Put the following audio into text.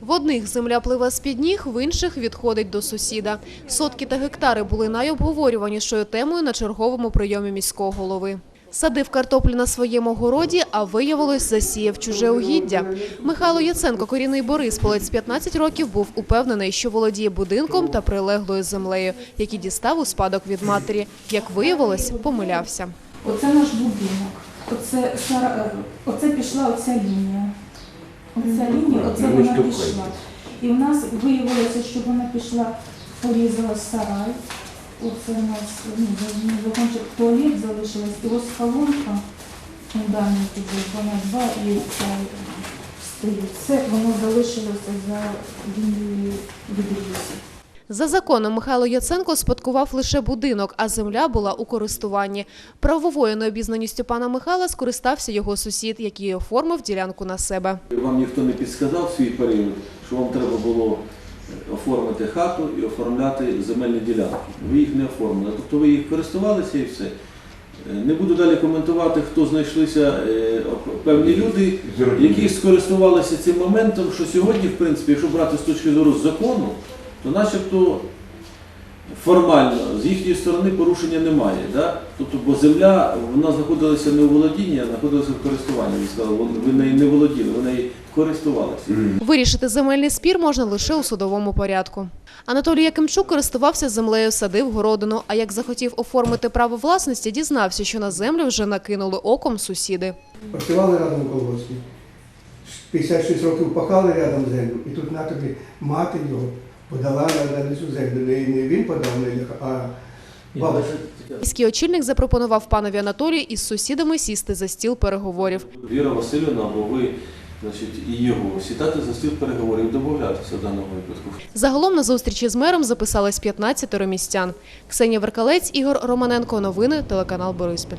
В одних земля пливе з-під ніг, в інших відходить до сусіда. Сотки та гектари були найобговорюванішою темою на черговому прийомі міського голови. Садив картоплю на своєму городі, а виявилось, засіяв чуже угіддя. Михайло Яценко, корінний Борисполець, 15 років був упевнений, що володіє будинком та прилеглою землею, які дістав у спадок від матері. Як виявилось, помилявся. Оце наш будинок. Оце, е, оце пішла оця лінія. Оце Ну, вона пішла. І в нас виявилося, що вона пішла, порізала сарай. Оце у нас ну, за- закончив туалет залишилась. І ось колонка фундаменту вже вона два і ця стоїть. Це воно залишилося за лінією відрізу. За законом Михайло Яценко спадкував лише будинок, а земля була у користуванні. Правовою необізнаністю пана Михайла скористався його сусід, який оформив ділянку на себе. Вам ніхто не підсказав свій період, що вам треба було оформити хату і оформляти земельні ділянки. Ви їх не оформили. Тобто ви їх користувалися і все. Е, Не буду далі коментувати, хто знайшлися е, певні люди, які скористувалися цим моментом, що сьогодні, в принципі, якщо брати з точки зору закону, то начебто формально з їхньої сторони порушення немає. Да? Тобто, бо земля вона знаходилася не у володінні, а знаходилася в користуванні. Ви сказали, вон- ви нею не володіли, ви нею користувалися. Вирішити земельний спір можна лише у судовому порядку. Анатолій Якимчук користувався землею, садив городину, а як захотів оформити право власності, дізнався, що на землю вже накинули оком сусіди. Працювали разом в колгоспі. 56 років пахали рядом землю, і тут на тобі мати його подала на, цю землю. Не, не він подав на них, а бабуся. Міський очільник запропонував панові Анатолію із сусідами сісти за стіл переговорів. Віра Васильівна, або ви значить, і його сідати за стіл переговорів, домовлятися в даному випадку. Загалом на зустрічі з мером записались 15 містян. Ксенія Веркалець, Ігор Романенко. Новини телеканал Бориспіль.